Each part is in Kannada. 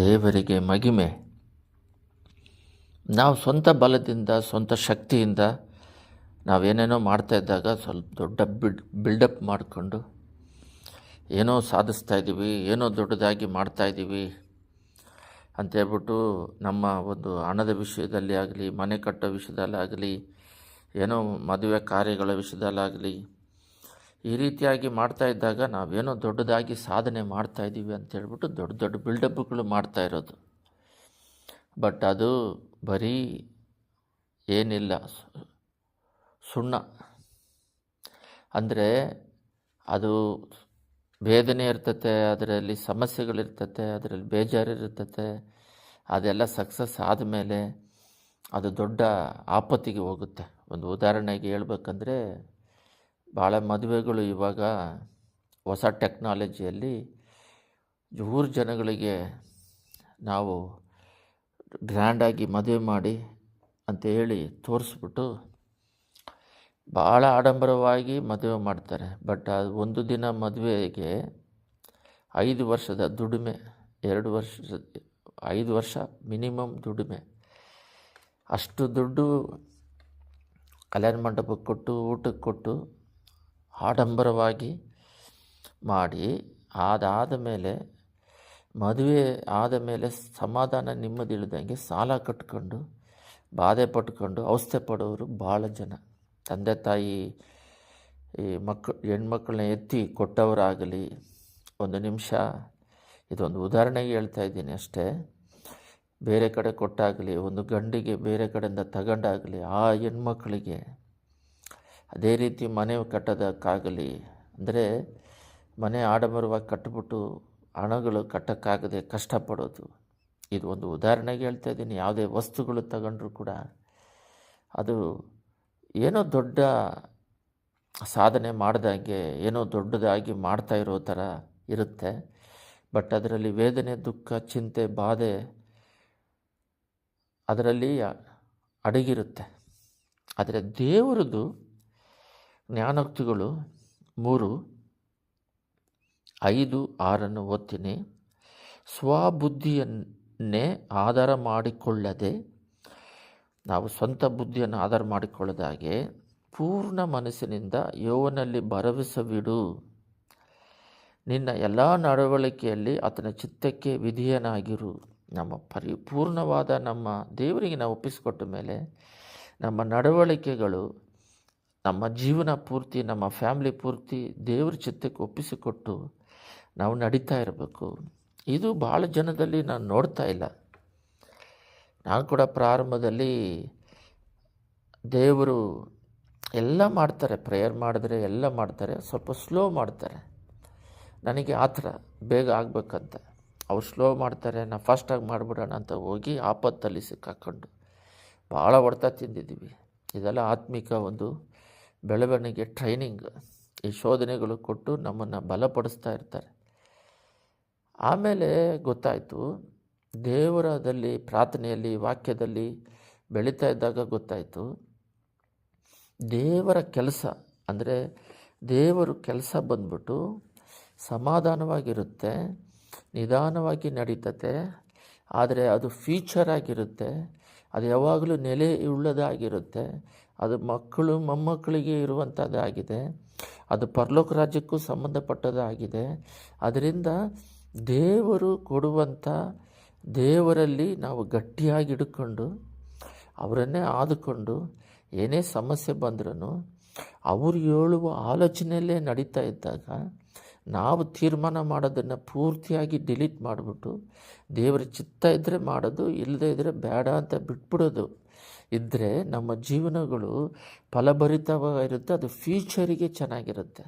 ದೇವರಿಗೆ ಮಗಿಮೆ. ನಾವು ಸ್ವಂತ ಬಲದಿಂದ, ಸ್ವಂತ ಶಕ್ತಿಯಿಂದ ನಾವೇನೇನೋ ಮಾಡ್ತಾ ಇದ್ದಾಗ ಸ್ವಲ್ಪ ದೊಡ್ಡ ಬಿಡ್, ಬಿಲ್ಡಪ್ ಮಾಡಿಕೊಂಡು ಏನೋ ಸಾಧಿಸ್ತಾ ಇದ್ದೀವಿ, ಏನೋ ದೊಡ್ಡದಾಗಿ ಮಾಡ್ತಾಯಿದ್ದೀವಿ ಅಂತೇಳ್ಬಿಟ್ಟು ನಮ್ಮ ಒಂದು ಹಣದ ವಿಷಯದಲ್ಲಿ ಆಗಲಿ, ಮನೆ ಕಟ್ಟೋ ವಿಷಯದಲ್ಲಾಗಲಿ ಏನೋ ಮದುವೆ ಕಾರ್ಯಗಳ ವಿಷಯದಲ್ಲಾಗಲಿ ಈ ರೀತಿಯಾಗಿ ಮಾಡ್ತಾ ಇದ್ದಾಗ ನಾವೇನೋ ದೊಡ್ಡದಾಗಿ ಸಾಧನೆ ಮಾಡ್ತಾ ಇದ್ದೀವಿ ಅಂತೇಳ್ಬಿಟ್ಟು ದೊಡ್ಡ ದೊಡ್ಡ ಬಿಲ್ಡಪ್ಗಳು ಮಾಡ್ತಾ ಇರೋದು. ಬಟ್ ಅದು ಬರೀ ಏನಿಲ್ಲ, ಸುಣ್ಣ. ಅಂದರೆ ಅದು ವೇದನೆ ಇರ್ತತೆ, ಅದರಲ್ಲಿ ಸಮಸ್ಯೆಗಳಿರ್ತತೆ, ಅದರಲ್ಲಿ ಬೇಜಾರಿರ್ತತೆ, ಅದೆಲ್ಲ ಸಕ್ಸಸ್ ಆದಮೇಲೆ ಅದು ದೊಡ್ಡ ಆಪತ್ತಿಗೆ ಹೋಗುತ್ತೆ. ಒಂದು ಉದಾಹರಣೆಗೆ ಹೇಳ್ಬೇಕಂದ್ರೆ ಭಾಳ ಮದುವೆಗಳು ಇವಾಗ ಹೊಸ ಟೆಕ್ನಾಲಜಿಯಲ್ಲಿ ಊರು ಜನಗಳಿಗೆ ನಾವು ಗ್ರ್ಯಾಂಡಾಗಿ ಮದುವೆ ಮಾಡಿ ಅಂತ ಹೇಳಿ ತೋರಿಸ್ಬಿಟ್ಟು ಭಾಳ ಆಡಂಬರವಾಗಿ ಮದುವೆ ಮಾಡ್ತಾರೆ. ಬಟ್ ಅದು ಒಂದು ದಿನ ಮದುವೆಗೆ ಐದು ವರ್ಷದ ದುಡಿಮೆ, ಎರಡು ವರ್ಷ ಐದು ವರ್ಷ ಮಿನಿಮಮ್ ದುಡಿಮೆ. ಅಷ್ಟು ದುಡ್ಡು ಕಲ್ಯಾಣ ಮಂಟಪಕ್ಕೆ ಕೊಟ್ಟು, ಊಟಕ್ಕೆ ಕೊಟ್ಟು ಆಡಂಬರವಾಗಿ ಮಾಡಿ, ಅದಾದ ಮೇಲೆ, ಮದುವೆ ಆದ ಮೇಲೆ ಸಮಾಧಾನ ನೆಮ್ಮದಿ ಇಳ್ದಂಗೆ ಸಾಲ ಕಟ್ಕೊಂಡು, ಬಾಧೆ ಪಟ್ಕೊಂಡು ಅವಸ್ಥೆ ಪಡೋರು ಭಾಳ ಜನ. ತಂದೆ, ತಾಯಿ, ಈ ಮಕ್ಕಳು ಹೆಣ್ಮಕ್ಳನ್ನ ಎತ್ತಿ ಕೊಟ್ಟವರಾಗಲಿ, ಒಂದು ನಿಮಿಷ, ಇದೊಂದು ಉದಾಹರಣೆಗೆ ಹೇಳ್ತಾ ಇದ್ದೀನಿ ಅಷ್ಟೇ. ಬೇರೆ ಕಡೆ ಕೊಟ್ಟಾಗಲಿ, ಒಂದು ಗಂಡಿಗೆ ಬೇರೆ ಕಡೆಯಿಂದ ತಗೊಂಡಾಗಲಿ, ಆ ಹೆಣ್ಮಕ್ಳಿಗೆ ಅದೇ ರೀತಿ ಮನೆ ಕಟ್ಟೋದಕ್ಕಾಗಲಿ, ಅಂದರೆ ಮನೆ ಆಡಂಬರವಾಗಿ ಕಟ್ಟಿಬಿಟ್ಟು ಹಣಗಳು ಕಟ್ಟೋಕ್ಕಾಗದೆ ಕಷ್ಟಪಡೋದು. ಇದು ಒಂದು ಉದಾಹರಣೆಗೆ ಹೇಳ್ತಾ ಇದ್ದೀನಿ. ಯಾವುದೇ ವಸ್ತುಗಳು ತಗೊಂಡ್ರೂ ಕೂಡ ಅದು ಏನೋ ದೊಡ್ಡ ಸಾಧನೆ ಮಾಡಿದಾಗೆ, ಏನೋ ದೊಡ್ಡದಾಗಿ ಮಾಡ್ತಾ ಇರೋ ಥರ ಇರುತ್ತೆ. ಬಟ್ ಅದರಲ್ಲಿ ವೇದನೆ, ದುಃಖ, ಚಿಂತೆ, ಬಾಧೆ ಅದರಲ್ಲಿ ಅಡಗಿರುತ್ತೆ. ಆದರೆ ದೇವರದು ಜ್ಞಾನೋಕ್ತಿಗಳು ಮೂರು, ಐದು, ಆರನ್ನು ಓದ್ತೀನಿ. ಸ್ವಬುದ್ಧಿಯನ್ನೇ ಆಧಾರ ಮಾಡಿಕೊಳ್ಳದೆ, ನಾವು ಸ್ವಂತ ಬುದ್ಧಿಯನ್ನು ಆಧಾರ ಮಾಡಿಕೊಳ್ಳದಾಗೆ ಪೂರ್ಣ ಮನಸ್ಸಿನಿಂದ ಯೋವನಲ್ಲಿ ಭರವಸವಿಡು ನಿನ್ನ ಎಲ್ಲ ನಡವಳಿಕೆಯಲ್ಲಿ ಆತನ ಚಿತ್ತಕ್ಕೆ ವಿಧಿಯನಾಗಿರು. ನಮ್ಮ ಪರಿಪೂರ್ಣವಾದ ನಮ್ಮ ದೇವರಿಗೆ ನಾವು ಒಪ್ಪಿಸಿಕೊಟ್ಟ ಮೇಲೆ ನಮ್ಮ ನಡವಳಿಕೆಗಳು ನಮ್ಮ ಜೀವನ ಪೂರ್ತಿ, ನಮ್ಮ ಫ್ಯಾಮಿಲಿ ಪೂರ್ತಿ ದೇವ್ರ ಚಿತ್ತಕ್ಕೆ ಒಪ್ಪಿಸಿಕೊಟ್ಟು ನಾವು ನಡೀತಾ ಇರಬೇಕು. ಇದು ಭಾಳ ಜನದಲ್ಲಿ ನಾನು ನೋಡ್ತಾ ಇಲ್ಲ. ನಾನು ಕೂಡ ಪ್ರಾರಂಭದಲ್ಲಿ ದೇವರು ಎಲ್ಲ ಮಾಡ್ತಾರೆ ಪ್ರೇಯರ್ ಮಾಡಿದ್ರೆ ಎಲ್ಲ ಮಾಡ್ತಾರೆ, ಸ್ವಲ್ಪ ಸ್ಲೋ ಮಾಡ್ತಾರೆ. ನನಗೆ ಆ ಥರ ಬೇಗ ಆಗಬೇಕಂತ. ಅವ್ರು ಸ್ಲೋ ಮಾಡ್ತಾರೆ ನಾನು ಫಾಸ್ಟಾಗಿ ಮಾಡಿಬಿಡೋಣ ಅಂತ ಹೋಗಿ ಆಪತ್ತಲ್ಲಿ ಸಿಕ್ಕಾಕೊಂಡು. ಭಾಳ ಹೊಡೆತ ತಿಂದಿದ್ದೀವಿ. ಇದೆಲ್ಲ ಆತ್ಮಿಕ ಒಂದು ಬೆಳವಣಿಗೆ ಟ್ರೈನಿಂಗ್ ಈ ಶೋಧನೆಗಳು ಕೊಟ್ಟು ನಮ್ಮನ್ನು ಬಲಪಡಿಸ್ತಾ ಇರ್ತಾರೆ. ಆಮೇಲೆ ಗೊತ್ತಾಯಿತು, ದೇವರದಲ್ಲಿ, ಪ್ರಾರ್ಥನೆಯಲ್ಲಿ, ವಾಕ್ಯದಲ್ಲಿ ಬೆಳೀತಾ ಇದ್ದಾಗ ಗೊತ್ತಾಯಿತು, ದೇವರ ಕೆಲಸ ಅಂದರೆ ದೇವರು ಕೆಲಸ ಬಂದ್ಬಿಟ್ಟು ಸಮಾಧಾನವಾಗಿರುತ್ತೆ, ನಿಧಾನವಾಗಿ ನಡೀತತೆ, ಆದರೆ ಅದು ಫ್ಯೂಚರ್ ಆಗಿರುತ್ತೆ, ಅದು ಯಾವಾಗಲೂ ನೆಲೆ ಉಳ್ಳದಾಗಿರುತ್ತೆ ಅದು ಮಕ್ಕಳು, ಮೊಮ್ಮಕ್ಕಳಿಗೆ ಇರುವಂಥದ್ದಾಗಿದೆ ಅದು ಪರಲೋಕ ರಾಜ್ಯಕ್ಕೂ ಸಂಬಂಧಪಟ್ಟದಾಗಿದೆ ಅದರಿಂದ ದೇವರು ಕೊಡುವಂಥ ದೇವರಲ್ಲಿ ನಾವು ಗಟ್ಟಿಯಾಗಿ ಹಿಡ್ಕೊಂಡು, ಅವರನ್ನೇ ಆದುಕೊಂಡು ಏನೇ ಸಮಸ್ಯೆ ಬಂದ್ರೂ ಅವರು ಹೇಳುವ ಆಲೋಚನೆಯಲ್ಲೇ ನಡೀತಾ ಇದ್ದಾಗ ನಾವು ತೀರ್ಮಾನ ಮಾಡೋದನ್ನು ಪೂರ್ತಿಯಾಗಿ ಡಿಲೀಟ್ ಮಾಡಿಬಿಟ್ಟು ದೇವರ ಚಿತ್ತ ಇದ್ದರೆ ಮಾಡೋದು, ಇಲ್ಲದೇ ಇದ್ದರೆ ಬೇಡ ಅಂತ ಬಿಟ್ಬಿಡೋದು. ಇದ್ದರೆ ನಮ್ಮ ಜೀವನಗಳು ಫಲಭರಿತವಾಗಿರುತ್ತೆ, ಅದು ಫ್ಯೂಚರಿಗೆ ಚೆನ್ನಾಗಿರುತ್ತೆ.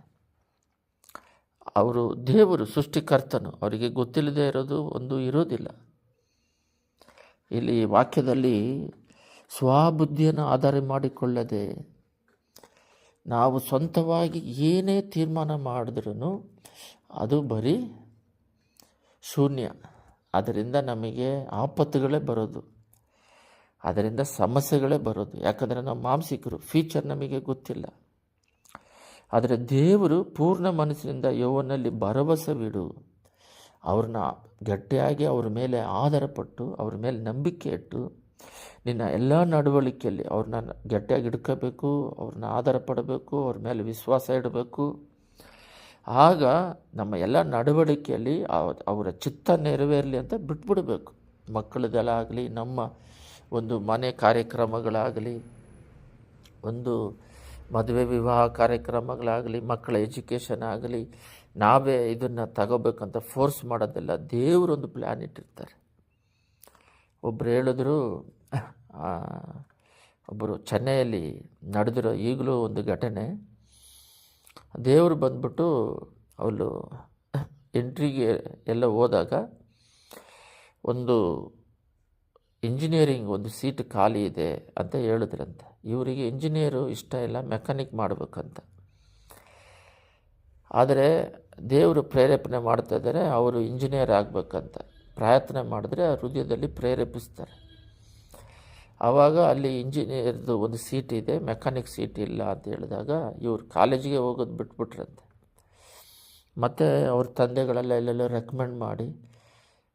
ಅವರು ದೇವರು, ಸೃಷ್ಟಿಕರ್ತನು, ಅವರಿಗೆ ಗೊತ್ತಿಲ್ಲದೆ ಇರೋದು ಒಂದು ಇರೋದಿಲ್ಲ. ಇಲ್ಲಿ ವಾಕ್ಯದಲ್ಲಿ ಸ್ವಬುದ್ಧಿಯನ್ನು ಆಧಾರ ಮಾಡಿಕೊಳ್ಳದೆ ನಾವು ಸ್ವಂತವಾಗಿ ಏನೇ ತೀರ್ಮಾನ ಮಾಡಿದ್ರೂ ಅದು ಬರೀ ಶೂನ್ಯ. ಅದರಿಂದ ನಮಗೆ ಆಪತ್ತುಗಳೇ ಬರೋದು. ಅದರಿಂದ ಸಮಸ್ಯೆಗಳೇ ಬರೋದು. ಯಾಕಂದರೆ ನಾವು ಮಾಂಸಿಕರು ಫೀಚರ್ ನಮಗೆ ಗೊತ್ತಿಲ್ಲ. ಆದರೆ ದೇವರು ಪೂರ್ಣ ಮನಸ್ಸಿನಿಂದ ಯೋವನಲ್ಲಿ ಭರವಸವಿಡು ಅವ್ರನ್ನ ಗಟ್ಟಿಯಾಗಿ ಅವ್ರ ಮೇಲೆ ಆಧಾರಪಟ್ಟು, ಅವ್ರ ಮೇಲೆ ನಂಬಿಕೆ ಇಟ್ಟು, ನಿನ್ನ ಎಲ್ಲ ನಡವಳಿಕೆಯಲ್ಲಿ ಅವ್ರನ್ನ ಗಟ್ಟಿಯಾಗಿ ಹಿಡ್ಕೋಬೇಕು, ಅವ್ರನ್ನ ಆಧಾರ ಪಡಬೇಕು ಅವ್ರ ಮೇಲೆ ವಿಶ್ವಾಸ ಇಡಬೇಕು. ಆಗ ನಮ್ಮ ಎಲ್ಲ ನಡವಳಿಕೆಯಲ್ಲಿ ಅವರ ಚಿತ್ತ ನೆರವೇರಲಿ ಅಂತ ಬಿಟ್ಬಿಡಬೇಕು. ಮಕ್ಕಳದಲ್ಲಾಗಲಿ ನಮ್ಮ ಒಂದು ಮನೆ ಕಾರ್ಯಕ್ರಮಗಳಾಗಲಿ, ಒಂದು ಮದುವೆ ವಿವಾಹ ಕಾರ್ಯಕ್ರಮಗಳಾಗಲಿ, ಮಕ್ಕಳ ಎಜುಕೇಷನ್ ಆಗಲಿ, ನಾವೇ ಇದನ್ನು ತಗೋಬೇಕಂತ ಫೋರ್ಸ್ ಮಾಡೋದಿಲ್ಲ, ದೇವರೊಂದು ಪ್ಲ್ಯಾನ್ ಇಟ್ಟಿರ್ತಾರೆ. ಒಬ್ಬರು ಹೇಳಿದ್ರು ಒಬ್ಬರು ಚೆನ್ನೈಯಲ್ಲಿ ನಡೆದಿರೋ ಈಗಲೂ ಒಂದು ಘಟನೆ. ದೇವರು ಬಂದ್ಬಿಟ್ಟು ಅವಳು ಎಂಟ್ರಿಗೆ ಎಲ್ಲ ಹೋದಾಗ ಒಂದು ಇಂಜಿನಿಯರಿಂಗ್ ಒಂದು ಸೀಟ್ ಖಾಲಿ ಇದೆ ಅಂತ ಹೇಳಿದ್ರಂತೆ. ಇವರಿಗೆ ಇಂಜಿನಿಯರು ಇಷ್ಟ ಇಲ್ಲ, ಮೆಕ್ಯಾನಿಕ್ ಮಾಡಬೇಕಂತ. ಆದರೆ ದೇವರು ಪ್ರೇರೇಪಣೆ ಮಾಡ್ತಾ ಇದ್ದಾರೆ, ಅವರು ಇಂಜಿನಿಯರ್ ಆಗಬೇಕಂತ. ಪ್ರಯತ್ನ ಮಾಡಿದ್ರೆ ಹೃದಯದಲ್ಲಿ ಪ್ರೇರೇಪಿಸ್ತಾರೆ. ಆವಾಗ ಅಲ್ಲಿ ಇಂಜಿನಿಯರ್ದು ಒಂದು ಸೀಟ್ ಇದೆ, ಮೆಕ್ಯಾನಿಕ್ ಸೀಟ್ ಇಲ್ಲ ಅಂತ ಹೇಳಿದಾಗ ಇವರು ಕಾಲೇಜಿಗೆ ಹೋಗೋದು ಬಿಟ್ಬಿಟ್ರಂತೆ. ಮತ್ತು ಅವ್ರ ತಂದೆಗಳೆಲ್ಲ ಎಲ್ಲೆಲ್ಲೋ ರೆಕಮೆಂಡ್ ಮಾಡಿ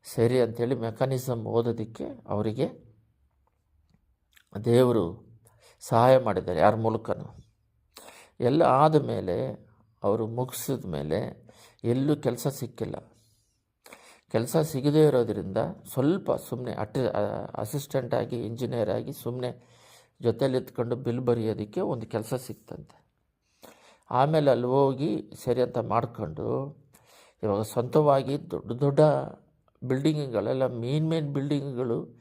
ಸರಿ ಅಂಥೇಳಿ ಮೆಕ್ಯಾನಿಸಮ್ ಓದೋದಕ್ಕೆ ಅವರಿಗೆ ದೇವರು ಸಹಾಯ ಮಾಡಿದ್ದಾರೆ ಯಾರ ಮೂಲಕನೂ. ಎಲ್ಲ ಆದ ಮೇಲೆ ಅವರು ಮುಗಿಸಿದ ಮೇಲೆ ಎಲ್ಲೂ ಕೆಲಸ ಸಿಕ್ಕಿಲ್ಲ. ಕೆಲಸ ಸಿಗದೇ ಇರೋದರಿಂದ ಸ್ವಲ್ಪ ಸುಮ್ಮನೆ ಅಟ್ ಅಸಿಸ್ಟೆಂಟ್ ಆಗಿ, ಇಂಜಿನಿಯರ್ ಆಗಿ ಸುಮ್ಮನೆ ಜೊತೇಲಿ ಎತ್ಕೊಂಡು ಬಿಲ್ ಬರೆಯೋದಕ್ಕೆ ಒಂದು ಕೆಲಸ ಸಿಕ್ತಂತೆ. ಆಮೇಲೆ ಅಲ್ಲಿ ಹೋಗಿ ಸರಿ ಅಂತ ಮಾಡಿಕೊಂಡು ಇವಾಗ ಸ್ವಂತವಾಗಿ ದೊಡ್ಡ ದೊಡ್ಡ ಬಿಲ್ಡಿಂಗ್ಗಳೆಲ್ಲ ಮೇನ್ ಮೇನ್ ಬಿಲ್ಡಿಂಗ್ಗಳು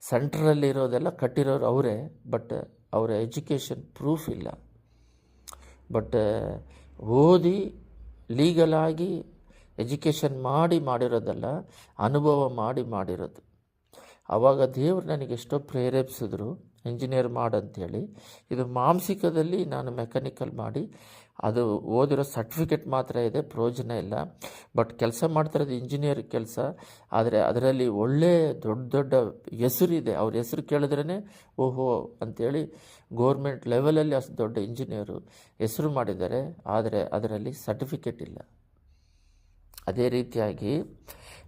ಸೆಂಟ್ರಲ್ಲಿರೋದೆಲ್ಲ ಕಟ್ಟಿರೋರು ಅವರೇ, ಬಟ್ ಅವರ ಎಜುಕೇಷನ್ ಪ್ರೂಫ್ ಇಲ್ಲ. ಬಟ್ ಓದಿ ಲೀಗಲಾಗಿ ಎಜುಕೇಷನ್ ಮಾಡಿ ಮಾಡಿರೋದಲ್ಲ, ಅನುಭವ ಮಾಡಿ ಮಾಡಿರೋದು. ಆವಾಗ ದೇವರು ನನಗೆ ಎಷ್ಟೋ ಪ್ರೇರೇಪಿಸಿದ್ರು, ಇಂಜಿನಿಯರ್ ಮಾಡಂಥೇಳಿ ಇದು ಮಾಂಸಿಕದಲ್ಲಿ ನಾನು ಮೆಕ್ಯಾನಿಕಲ್ ಮಾಡಿ ಅದು ಓದಿರೋ ಸರ್ಟಿಫಿಕೇಟ್ ಮಾತ್ರ ಇದೆ, ಪ್ರಯೋಜನ ಇಲ್ಲ. ಬಟ್ ಕೆಲಸ ಮಾಡ್ತಿರೋದು ಇಂಜಿನಿಯರ್ ಕೆಲಸ. ಆದರೆ ಅದರಲ್ಲಿ ಒಳ್ಳೆ ದೊಡ್ಡ ದೊಡ್ಡ ಹೆಸರಿದೆ. ಅವ್ರ ಹೆಸರು ಕೇಳಿದ್ರೇ ಓಹೋ ಅಂಥೇಳಿ ಗೋರ್ಮೆಂಟ್ ಲೆವೆಲಲ್ಲಿ ಅಷ್ಟು ದೊಡ್ಡ ಇಂಜಿನಿಯರು ಹೆಸರು ಮಾಡಿದ್ದಾರೆ. ಆದರೆ ಅದರಲ್ಲಿ ಸರ್ಟಿಫಿಕೇಟ್ ಇಲ್ಲ. ಅದೇ ರೀತಿಯಾಗಿ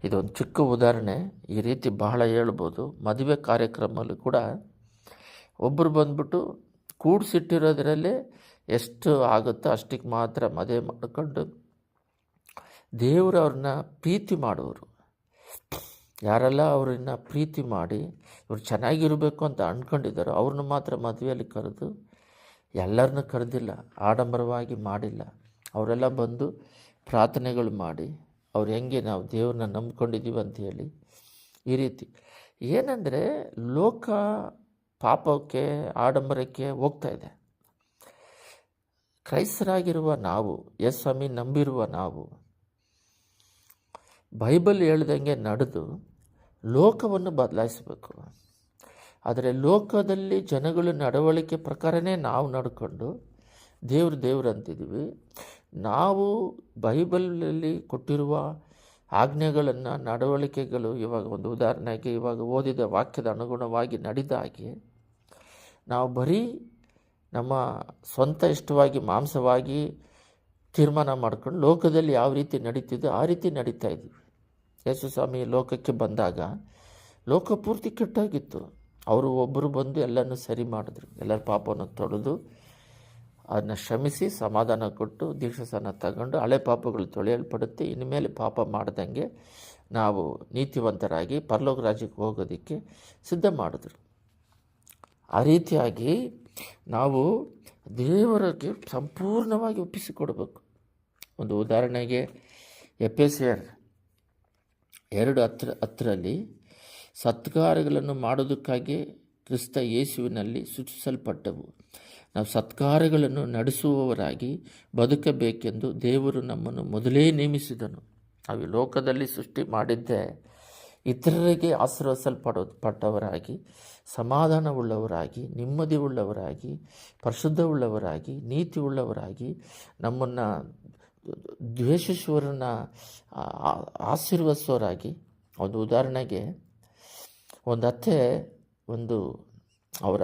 ಇದೊಂದು ಚಿಕ್ಕ ಉದಾಹರಣೆ. ಈ ರೀತಿ ಬಹಳ ಹೇಳ್ಬೋದು. ಮದುವೆ ಕಾರ್ಯಕ್ರಮಲ್ಲೂ ಕೂಡ ಒಬ್ಬರು ಬಂದ್ಬಿಟ್ಟು ಕೂಡಿಸಿಟ್ಟಿರೋದ್ರಲ್ಲೇ ಎಷ್ಟು ಆಗುತ್ತೋ ಅಷ್ಟಕ್ಕೆ ಮಾತ್ರ ಮದುವೆ ಮಾಡಿಕೊಂಡು ದೇವರು ಅವ್ರನ್ನ ಪ್ರೀತಿ ಮಾಡೋರು. ಯಾರೆಲ್ಲ ಅವ್ರನ್ನ ಪ್ರೀತಿ ಮಾಡಿ ಇವ್ರು ಚೆನ್ನಾಗಿರಬೇಕು ಅಂತ ಅಂದ್ಕೊಂಡಿದ್ದಾರೋ ಅವ್ರನ್ನ ಮಾತ್ರ ಮದುವೆಯಲ್ಲಿ ಕರೆದು ಎಲ್ಲರನ್ನೂ ಕರೆದಿಲ್ಲ, ಆಡಂಬರವಾಗಿ ಮಾಡಿಲ್ಲ. ಅವರೆಲ್ಲ ಬಂದು ಪ್ರಾರ್ಥನೆಗಳು ಮಾಡಿ, ಅವ್ರು ಹೆಂಗೆ ನಾವು ದೇವ್ರನ್ನ ನಂಬ್ಕೊಂಡಿದ್ದೀವಿ ಅಂತ ಹೇಳಿ ಈ ರೀತಿ. ಏನಂದರೆ, ಲೋಕ ಪಾಪಕ್ಕೆ, ಆಡಂಬರಕ್ಕೆ ಹೋಗ್ತಾ ಇದೆ. ಕ್ರೈಸ್ತರಾಗಿರುವ ನಾವು ಎಸ್ ಸ್ವಾಮಿ ನಂಬಿರುವ ನಾವು, ಬೈಬಲ್ ಹೇಳ್ದಂಗೆ ನಡೆದು ಲೋಕವನ್ನು ಬದಲಾಯಿಸಬೇಕು. ಆದರೆ ಲೋಕದಲ್ಲಿ ಜನಗಳು ನಡವಳಿಕೆ ಪ್ರಕಾರನೇ ನಾವು ನಡ್ಕೊಂಡು ದೇವ್ರು ದೇವ್ರು ಅಂತಿದ್ದೀವಿ. ನಾವು ಬೈಬಲಲ್ಲಿ ಕೊಟ್ಟಿರುವ ಆಜ್ಞೆಗಳನ್ನು, ನಡವಳಿಕೆಗಳು ಇವಾಗ ಒಂದು ಉದಾಹರಣೆಗೆ ಇವಾಗ ಓದಿದ ವಾಕ್ಯದ ಅನುಗುಣವಾಗಿ ನಡೆದ ಹಾಗೆ ನಾವು ಬರೀ ನಮ್ಮ ಸ್ವಂತ ಇಷ್ಟವಾಗಿ ಮಾಂಸವಾಗಿ ತೀರ್ಮಾನ ಮಾಡ್ಕೊಂಡು ಲೋಕದಲ್ಲಿ ಯಾವ ರೀತಿ ನಡೀತಿದೆ ಆ ರೀತಿ ನಡೀತಾ ಇದ್ವಿ ಯೇಸು ಸ್ವಾಮಿ ಲೋಕಕ್ಕೆ ಬಂದಾಗ ಲೋಕ ಪೂರ್ತಿ ಕೆಟ್ಟಾಗಿತ್ತು. ಅವರು ಒಬ್ಬರು ಬಂದು ಎಲ್ಲನೂ ಸರಿ ಮಾಡಿದ್ರು. ಎಲ್ಲರ ಪಾಪವನ್ನು ತೊಳೆದು ಅದನ್ನ ಶ್ರಮಿಸಿ ಸಮಾಧಾನ ಕೊಟ್ಟು ದೀಕ್ಷಾಸನ ತಗೊಂಡು ಹಳೆ ಪಾಪಗಳು ತೊಳೆಯಲ್ಪಡುತ್ತೆ. ಇನ್ಮೇಲೆ ಪಾಪ ಮಾಡ್ದಂಗೆ ನಾವು ನೀತಿವಂತರಾಗಿ ಪರಲೋಕ ರಾಜ್ಯಕ್ಕೆ ಹೋಗೋದಕ್ಕೆ ಸಿದ್ಧ ಮಾಡಿದ್ರು. ಆ ರೀತಿಯಾಗಿ ನಾವು ದೇವರಿಗೆ ಸಂಪೂರ್ಣವಾಗಿ ಒಪ್ಪಿಸಿಕೊಡಬೇಕು. ಒಂದು ಉದಾಹರಣೆಗೆ ಎಫ್ ಎಸ್ ಆರ್ ಎರಡು ಹತ್ರ, ಹತ್ತರಲ್ಲಿ ಸತ್ಕಾರಗಳನ್ನು ಮಾಡೋದಕ್ಕಾಗಿ ಕ್ರಿಸ್ತ ಯೇಸುವಿನಲ್ಲಿ ಸೂಚಿಸಲ್ಪಟ್ಟವು ನಾವು ಸತ್ಕಾರಗಳನ್ನು ನಡೆಸುವವರಾಗಿ ಬದುಕಬೇಕೆಂದು ದೇವರು ನಮ್ಮನ್ನು ಮೊದಲೇ ನೇಮಿಸಿದನು. ನಾವು ಲೋಕದಲ್ಲಿ ಸೃಷ್ಟಿ ಮಾಡಿದ್ದೇ ಇತರರಿಗೆ ಆಶೀರ್ವಿಸಲ್ಪಡೋ ಪಟ್ಟವರಾಗಿ ಸಮಾಧಾನವುಳ್ಳವರಾಗಿ ನೆಮ್ಮದಿ ಉಳ್ಳವರಾಗಿ ಪರಿಶುದ್ಧವುಳ್ಳವರಾಗಿ ನೀತಿ ಉಳ್ಳವರಾಗಿ ನಮ್ಮನ್ನು ದ್ವೇಷಿಸುವರನ್ನ ಆಶೀರ್ವದಿಸೋರಾಗಿ ಒಂದು ಉದಾಹರಣೆಗೆ, ಒಂದು ಅತ್ತೆ ಒಂದು ಅವರ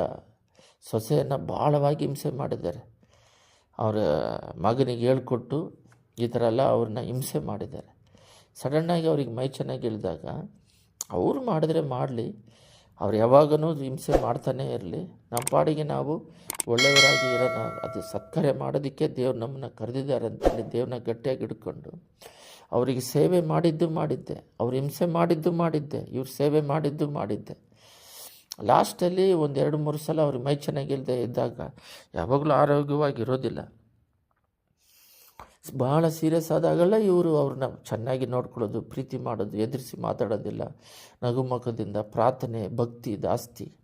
ಸೊಸೆಯನ್ನು ಭಾಳವಾಗಿ ಹಿಂಸೆ ಮಾಡಿದ್ದಾರೆ. ಅವರ ಮಗನಿಗೆ ಹೇಳ್ಕೊಟ್ಟು ಈ ಥರ ಎಲ್ಲ ಅವ್ರನ್ನ ಹಿಂಸೆ ಮಾಡಿದ್ದಾರೆ. ಸಡನ್ನಾಗಿ ಅವ್ರಿಗೆ ಮೈ ಚೆನ್ನಾಗಿ ಇಳಿದಾಗ ಅವ್ರು ಮಾಡಿದ್ರೆ ಮಾಡಲಿ. ಅವ್ರು ಯಾವಾಗಲೂ ಹಿಂಸೆ ಮಾಡ್ತಾನೇ ಇರಲಿ. ನಮ್ಮ ಪಾಡಿಗೆ ನಾವು ಒಳ್ಳೆಯವರಾಗಿ ಇರೋಣ. ಅದು ಸತ್ಕಾರ್ಯ ಮಾಡೋದಕ್ಕೆ ದೇವ್ರು ನಮ್ಮನ್ನ ಕರೆದಿದ್ದಾರೆ ಅಂತೇಳಿ ದೇವ್ರನ್ನ ಗಟ್ಟಿಯಾಗಿ ಹಿಡ್ಕೊಂಡು. ಅವರಿಗೆ ಸೇವೆ ಮಾಡಿದ್ದು ಮಾಡಿದ್ದೆ. ಅವ್ರು ಹಿಂಸೆ ಮಾಡಿದ್ದು ಮಾಡಿದ್ದೆ. ಇವ್ರು ಸೇವೆ ಮಾಡಿದ್ದು ಮಾಡಿದ್ದೆ. ಲಾಸ್ಟಲ್ಲಿ ಒಂದು ಎರಡು ಮೂರು ಸಲ ಅವ್ರಿಗೆ ಮೈ ಚೆನ್ನಾಗಿಲ್ಲದೆ ಇದ್ದಾಗ ಯಾವಾಗಲೂ ಆರೋಗ್ಯವಾಗಿ ಇರೋದಿಲ್ಲ ಭಾಳ ಸೀರಿಯಸ್ ಆದಾಗೆಲ್ಲ ಇವರು ಅವ್ರನ್ನ ಚೆನ್ನಾಗಿ ನೋಡ್ಕೊಳ್ಳೋದು, ಪ್ರೀತಿ ಮಾಡೋದು, ಎದುರಿಸಿ ಮಾತಾಡೋದಿಲ್ಲ. ನಗುಮುಖದಿಂದ ಪ್ರಾರ್ಥನೆ, ಭಕ್ತಿ, ಜಾಸ್ತಿ.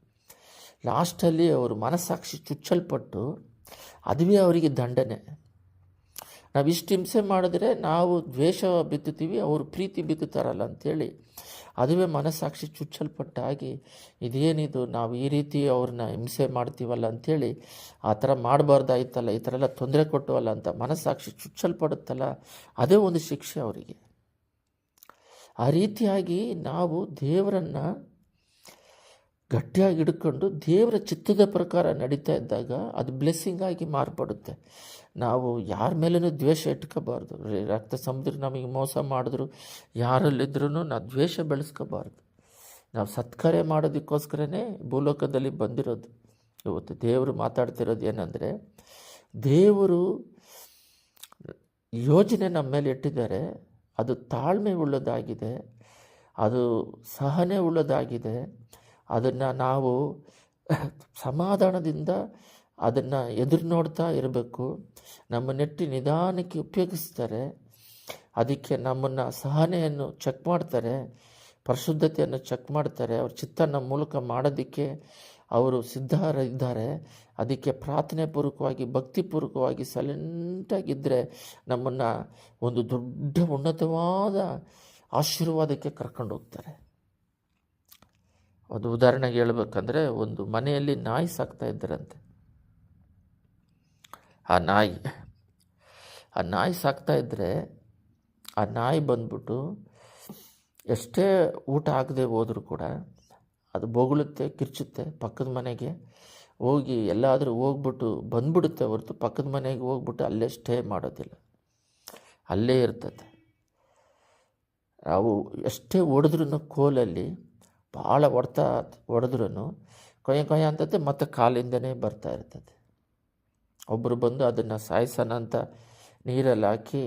ಲಾಸ್ಟಲ್ಲಿ ಅವರು ಮನಸ್ಸಾಕ್ಷಿ ಚುಚ್ಚಲ್ಪಟ್ಟು ಅದುವೇ ಅವರಿಗೆ ದಂಡನೆ. ನಾವು ಇಷ್ಟು ಹಿಂಸೆ ಮಾಡಿದ್ರೆ ನಾವು ದ್ವೇಷ ಬಿತ್ತುತ್ತೀವಿ, ಅವರು ಪ್ರೀತಿ ಬಿತ್ತುತ್ತಾರಲ್ಲ ಅಂಥೇಳಿ ಅದುವೇ ಮನಸ್ಸಾಕ್ಷಿ ಚುಚ್ಚಲ್ಪಟ್ಟಾಗಿ ಇದೇನಿದು ನಾವು ಈ ರೀತಿ ಅವ್ರನ್ನ ಹಿಂಸೆ ಮಾಡ್ತೀವಲ್ಲ ಅಂಥೇಳಿ ಆ ಥರ ಮಾಡಬಾರ್ದಾಯ್ತಲ್ಲ, ಈ ಥರ ಎಲ್ಲ ತೊಂದರೆ ಕೊಟ್ಟವಲ್ಲ ಅಂತ ಮನಸ್ಸಾಕ್ಷಿ ಚುಚ್ಚಲ್ಪಡುತ್ತಲ್ಲ, ಅದೇ ಒಂದು ಶಿಕ್ಷೆ ಅವರಿಗೆ. ಆ ರೀತಿಯಾಗಿ ನಾವು ದೇವರನ್ನು ಗಟ್ಟಿಯಾಗಿ ಹಿಡ್ಕೊಂಡು ದೇವರ ಚಿತ್ತದ ಪ್ರಕಾರ ನಡೀತಾ ಇದ್ದಾಗ ಅದು ಬ್ಲೆಸ್ಸಿಂಗ್ ಆಗಿ ಮಾರ್ಪಡುತ್ತೆ. ನಾವು ಯಾರ ಮೇಲೂ ದ್ವೇಷ ಇಟ್ಕೋಬಾರ್ದು. ರಕ್ತ ಸಮುದ್ರ ನಮಗೆ ಮೋಸ ಮಾಡಿದ್ರು ಯಾರಲ್ಲಿದ್ರೂ ನಾವು ದ್ವೇಷ ಬೆಳೆಸ್ಕೋಬಾರ್ದು. ನಾವು ಸತ್ಕಾರ್ಯ ಮಾಡೋದಕ್ಕೋಸ್ಕರನೇ ಭೂಲೋಕದಲ್ಲಿ ಬಂದಿರೋದು. ಇವತ್ತು ದೇವರು ಮಾತಾಡ್ತಿರೋದು ಏನಂದರೆ, ದೇವರು ಯೋಜನೆ ನಮ್ಮ ಮೇಲೆ ಇಟ್ಟಿದ್ದಾರೆ. ಅದು ತಾಳ್ಮೆ ಉಳ್ಳದಾಗಿದೆ. ಅದು ಸಹನೆ ಉಳ್ಳದಾಗಿದೆ. ಅದನ್ನು ನಾವು ಸಮಾಧಾನದಿಂದ ಅದನ್ನು ಎದುರು ನೋಡ್ತಾ ಇರಬೇಕು. ನಮ್ಮ ನೆಟ್ಟಿ ನಿಧಾನಕ್ಕೆ ಉಪಯೋಗಿಸ್ತಾರೆ. ಅದಕ್ಕೆ ನಮ್ಮನ್ನು ಸಹನೆಯನ್ನು ಚೆಕ್ ಮಾಡ್ತಾರೆ. ಪರಿಶುದ್ಧತೆಯನ್ನು ಚೆಕ್ ಮಾಡ್ತಾರೆ. ಅವ್ರ ಚಿತ್ತನ ಮೂಲಕ ಮಾಡೋದಕ್ಕೆ ಅವರು ಸಿದ್ಧ ಇದ್ದಾರೆ. ಅದಕ್ಕೆ ಪ್ರಾರ್ಥನೆ ಪೂರ್ವಕವಾಗಿ ಭಕ್ತಿಪೂರ್ವಕವಾಗಿ ಸಲೆಂಟಾಗಿದ್ದರೆ ನಮ್ಮನ್ನು ಒಂದು ದೊಡ್ಡ ಉನ್ನತವಾದ ಆಶೀರ್ವಾದಕ್ಕೆ ಕರ್ಕೊಂಡು ಹೋಗ್ತಾರೆ. ಒಂದು ಉದಾಹರಣೆಗೆ ಹೇಳ್ಬೇಕಂದ್ರೆ ಒಂದು ಮನೆಯಲ್ಲಿ ನಾಯಿ ಸಾಕ್ತಾ ಇದ್ದರಂತೆ. ಆ ನಾಯಿ ಆ ನಾಯಿ ಸಾಕ್ತಾ ಇದ್ದರೆ ಆ ನಾಯಿ ಬಂದ್ಬಿಟ್ಟು ಎಷ್ಟೇ ಊಟ ಆಗದೆ ಹೋದರೂ ಕೂಡ ಅದು ಬೊಗಳುತ್ತೆ, ಕಿರ್ಚುತ್ತೆ ಪಕ್ಕದ ಮನೆಗೆ. ಹೋಗಿ ಎಲ್ಲಾದರೂ ಹೋಗ್ಬಿಟ್ಟು ಬಂದ್ಬಿಡುತ್ತೆ ಹೊರತು ಪಕ್ಕದ ಮನೆಗೆ ಹೋಗ್ಬಿಟ್ಟು ಅಲ್ಲೇ ಸ್ಟೇ ಮಾಡೋದಿಲ್ಲ. ಅಲ್ಲೇ ಇರ್ತದೆ. ನಾವು ಎಷ್ಟೇ ಹೊಡೆದ್ರೂ ಕೋಲಲ್ಲಿ ಭಾಳ ಹೊಡ್ತಾ ಹೊಡೆದ್ರೂ ಕೊಯ್ಯ ಕೊಯ್ಯ ಅಂತತೆ ಮತ್ತೆ ಕಾಲಿಂದನೇ ಬರ್ತಾ ಇರ್ತದೆ. ಒಬ್ಬರು ಬಂದು ಅದನ್ನು ಸಾಯಿಸೋಣ ಅಂತ ನೀರಲ್ಲಿ ಹಾಕಿ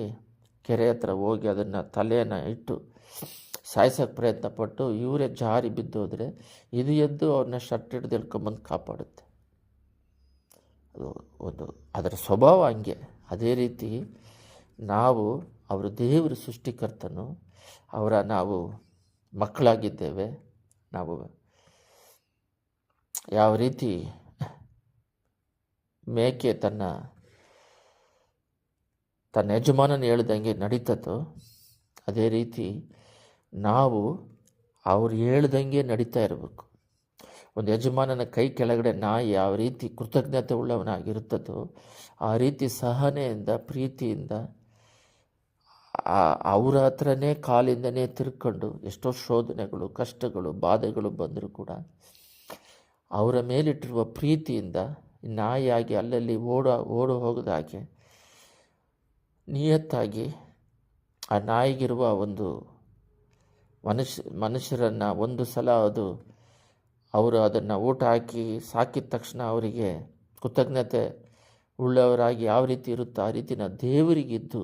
ಕೆರೆ ಹತ್ರ ಹೋಗಿ ಅದನ್ನು ತಲೆಯನ್ನು ಇಟ್ಟು ಸಾಯಿಸೋಕ್ಕೆ ಪ್ರಯತ್ನ ಪಟ್ಟು ಇವರೇ ಜಾರಿ ಬಿದ್ದೋದ್ರೆ ಇದು ಎದ್ದು ಅವ್ರನ್ನ ಶರ್ಟ್ ಹಿಡ್ದು ಹೇಳ್ಕೊಂಬಂದು ಕಾಪಾಡುತ್ತೆ. ಅದು ಒಂದು ಅದರ ಸ್ವಭಾವ ಹಂಗೆ. ಅದೇ ರೀತಿ ನಾವು ಅವರು ದೇವರ ಸೃಷ್ಟಿಕರ್ತನು, ಅವರ ನಾವು ಮಕ್ಕಳಾಗಿದ್ದೇವೆ ನಾವು ಯಾವ ರೀತಿ ಮೇಕೆ ತನ್ನ ತನ್ನ ಯಜಮಾನನ ಹೇಳ್ದಂಗೆ ನಡೀತದೋ ಅದೇ ರೀತಿ ನಾವು ಅವ್ರು ಹೇಳ್ದಂಗೆ ನಡೀತಾ ಇರಬೇಕು. ಒಂದು ಯಜಮಾನನ ಕೈ ಕೆಳಗಡೆ ನಾಯಿ ಯಾವ ರೀತಿ ಕೃತಜ್ಞತೆ ಉಳ್ಳವನಾಗಿರುತ್ತದೋ ಆ ರೀತಿ ಸಹನೆಯಿಂದ, ಪ್ರೀತಿಯಿಂದ ಅವರ ಹತ್ರನೇ ಕಾಲಿಂದನೇ ತಿರ್ಕೊಂಡು ಎಷ್ಟೋ ಶೋಧನೆಗಳು, ಕಷ್ಟಗಳು, ಬಾಧೆಗಳು ಬಂದರೂ ಕೂಡ ಅವರ ಮೇಲಿಟ್ಟಿರುವ ಪ್ರೀತಿಯಿಂದ ನಾಯಿಯಾಗಿ ಅಲ್ಲಲ್ಲಿ ಓಡ, ಓಡು ಹೋಗದಾಗೆ ನಿಯತ್ತಾಗಿ ಆ ನಾಯಿಗಿರುವ ಒಂದು ಮನುಷ್ಯ, ಮನುಷ್ಯರನ್ನು ಒಂದು ಸಲ ಅದು ಅವರು ಅದನ್ನು ಊಟ ಹಾಕಿ ಸಾಕಿದ ತಕ್ಷಣ ಅವರಿಗೆ ಕೃತಜ್ಞತೆ ಉಳ್ಳವರಾಗಿ ಯಾವ ರೀತಿ ಇರುತ್ತೋ ಆ ರೀತಿನ ದೇವರಿಗಿದ್ದು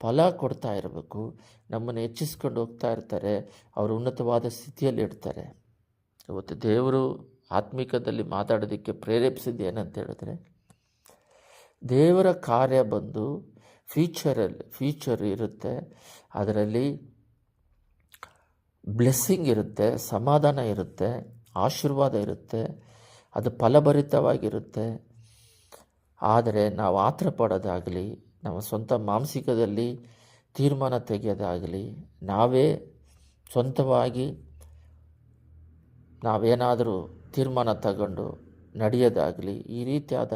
ಫಲ ಕೊಡ್ತಾ ಇರಬೇಕು. ನಮ್ಮನ್ನು ಹೆಚ್ಚಿಸ್ಕೊಂಡು ಹೋಗ್ತಾ ಇರ್ತಾರೆ. ಅವರು ಉನ್ನತವಾದ ಸ್ಥಿತಿಯಲ್ಲಿ ಇಡ್ತಾರೆ ಇವತ್ತು ದೇವರು ಆತ್ಮಿಕದಲ್ಲಿ ಮಾತಾಡೋದಕ್ಕೆ ಪ್ರೇರೇಪಿಸಿದ್ದು ಏನಂತ ಹೇಳಿದ್ರೆ, ದೇವರ ಕಾರ್ಯ ಬಂದು ಫ್ಯೂಚರಲ್ಲಿ, ಫ್ಯೂಚರ್ ಇರುತ್ತೆ. ಅದರಲ್ಲಿ ಬ್ಲೆಸ್ಸಿಂಗ್ ಇರುತ್ತೆ, ಸಮಾಧಾನ ಇರುತ್ತೆ, ಆಶೀರ್ವಾದ ಇರುತ್ತೆ, ಅದು ಫಲಭರಿತವಾಗಿರುತ್ತೆ. ಆದರೆ ನಾವು ಆತ್ರ ಪಡೋದಾಗಲಿ ನಮ್ಮ ಸ್ವಂತ ಮಾನಸಿಕದಲ್ಲಿ ತೀರ್ಮಾನ ತೆಗೆಯೋದಾಗಲಿ, ನಾವೇ ಸ್ವಂತವಾಗಿ ನಾವೇನಾದರೂ ತೀರ್ಮಾನ ತಗೊಂಡು ನಡೆಯೋದಾಗಲಿ, ಈ ರೀತಿಯಾದ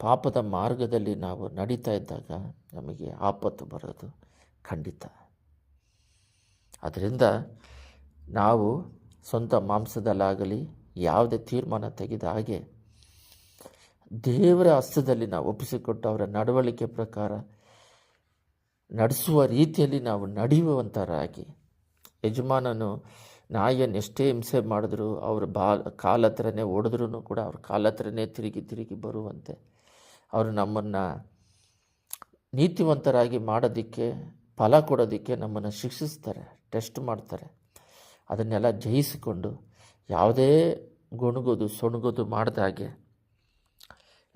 ಪಾಪದ ಮಾರ್ಗದಲ್ಲಿ ನಾವು ನಡೀತಾ ಇದ್ದಾಗ ನಮಗೆ ಆಪತ್ತು ಬರೋದು ಖಂಡಿತ. ಅದರಿಂದ ನಾವು ಸ್ವಂತ ಮಾಂಸದಲ್ಲಾಗಲಿ ಯಾವುದೇ ತೀರ್ಮಾನ ತೆಗೆದ ಹಾಗೆ ದೇವರ ಹಸ್ತದಲ್ಲಿ ನಾವು ಒಪ್ಪಿಸಿಕೊಟ್ಟು ಅವರ ನಡವಳಿಕೆ ಪ್ರಕಾರ ನಡೆಸುವ ರೀತಿಯಲ್ಲಿ ನಾವು ನಡೆಯುವಂಥರಾಗಿ ಯಜಮಾನನು ನಾಯಿಯನ್ನು ಎಷ್ಟೇ ಹಿಂಸೆ ಮಾಡಿದ್ರು ಅವ್ರ ಬಾ, ಕಾಲ ಹತ್ರನೇ ಹೊಡೆದ್ರೂ ಕೂಡ ಅವ್ರ ಕಾಲ ಹತ್ರನೇ ತಿರುಗಿ ತಿರುಗಿ ಬರುವಂತೆ. ಅವರು ನಮ್ಮನ್ನು ನೀತಿವಂತರಾಗಿ ಮಾಡೋದಕ್ಕೆ, ಫಲ ಕೊಡೋದಕ್ಕೆ ನಮ್ಮನ್ನು ಶಿಕ್ಷಿಸ್ತಾರೆ, ಟೆಸ್ಟ್ ಮಾಡ್ತಾರೆ. ಅದನ್ನೆಲ್ಲ ಜಯಿಸಿಕೊಂಡು ಯಾವುದೇ ಗೊಣಗೋದು ಸೊಣಗೋದು ಮಾಡ್ದಾಗೆ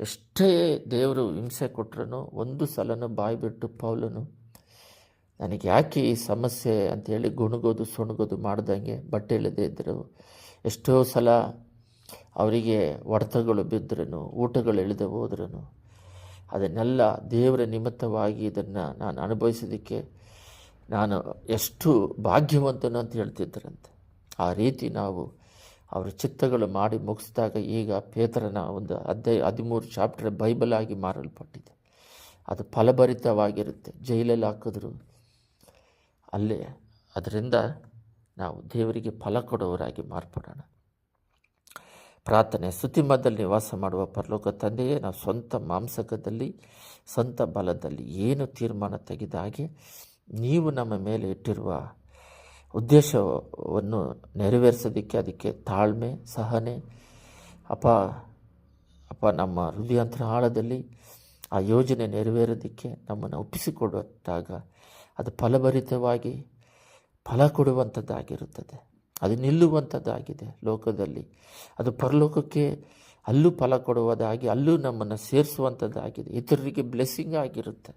ಎಷ್ಟೇ ದೇವರು ಹಿಂಸೆ ಕೊಟ್ರೂ ಒಂದು ಸಲನೂ ಬಾಯಿ ಬಿಟ್ಟು ಪೌಲನು, ನನಗೆ ಯಾಕೆ ಈ ಸಮಸ್ಯೆ? ಅಂತೇಳಿ ಗುಣಗೋದು ಸುಣಗೋದು ಮಾಡ್ದಂಗೆ ಬಟ್ಟೆ ಇಲ್ಲದೇ ಇದ್ದರು ಎಷ್ಟೋ ಸಲ ಅವರಿಗೆ ಹೊಡೆತಗಳು ಬಿದ್ದರೂ ಊಟಗಳು ಇಳಿದು ಹೋದ್ರೂ ಅದನ್ನೆಲ್ಲ ದೇವರ ನಿಮಿತ್ತವಾಗಿ ಇದನ್ನು ನಾನು ಅನುಭವಿಸೋದಕ್ಕೆ ನಾನು ಎಷ್ಟು ಭಾಗ್ಯವಂತನು ಅಂತ ಹೇಳ್ತಿದ್ದರಂತೆ. ಆ ರೀತಿ ನಾವು ಅವರ ಚಿತ್ತಗಳು ಮಾಡಿ ಮುಗಿಸಿದಾಗ ಈಗ ಪೇತ್ರನ ಒಂದು ಹದಿನೈ ಹದಿಮೂರು ಚಾಪ್ಟರ್ ಬೈಬಲ್ ಆಗಿ ಮಾರಲ್ಪಟ್ಟಿದೆ. ಅದು ಫಲಭರಿತವಾಗಿರುತ್ತೆ. ಜೈಲಲ್ಲಿ ಹಾಕಿದ್ರು. ಅಲ್ಲೇ ಅದರಿಂದ ನಾವು ದೇವರಿಗೆ ಫಲ ಕೊಡುವವರಾಗಿ ಮಾರ್ಪಡೋಣ. ಪ್ರಾರ್ಥನೆ ಸುತಿಮದಲ್ಲಿ ವಾಸ ಮಾಡುವ ಪರಲೋಕ ತಂದೆಯೇ, ನಾವು ಸ್ವಂತ ಮಾಂಸಕದಲ್ಲಿ, ಸ್ವಂತ ಬಲದಲ್ಲಿ ಏನು ತೀರ್ಮಾನ ತೆಗೆದ ಹಾಗೆ ನೀವು ನಮ್ಮ ಮೇಲೆ ಇಟ್ಟಿರುವ ಉದ್ದೇಶವನ್ನು ನೆರವೇರಿಸೋದಕ್ಕೆ ಅದಕ್ಕೆ ತಾಳ್ಮೆ, ಸಹನೆ, ಅಪ ಅಪ ನಮ್ಮ ಹೃದಯಾಂತರ ಆಳದಲ್ಲಿ ಆ ಯೋಜನೆ ನೆರವೇರೋದಕ್ಕೆ ನಮ್ಮನ್ನು ಒಪ್ಪಿಸಿಕೊಡುತ್ತಾಗ ಅದು ಫಲಭರಿತವಾಗಿ ಫಲ ಕೊಡುವಂಥದ್ದಾಗಿರುತ್ತದೆ. ಅದು ನಿಲ್ಲುವಂಥದ್ದಾಗಿದೆ ಲೋಕದಲ್ಲಿ. ಅದು ಪರಲೋಕಕ್ಕೆ ಅಲ್ಲೂ ಫಲ ಕೊಡುವುದಾಗಿ, ಅಲ್ಲೂ ನಮ್ಮನ್ನು ಸೇರಿಸುವಂಥದ್ದಾಗಿದೆ. ಇತರರಿಗೆ ಬ್ಲೆಸ್ಸಿಂಗ್ ಆಗಿರುತ್ತೆ.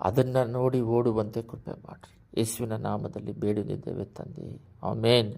ಅದನ್ನು ನೋಡಿ ಓಡುವಂತೆ ಕೃಪೆ ಮಾಡಿರಿ. ಯೇಸುವಿನ ನಾಮದಲ್ಲಿ ಬೇಡಿದ್ದೇವೆ ತಂದೆ ಆಮೇನ್.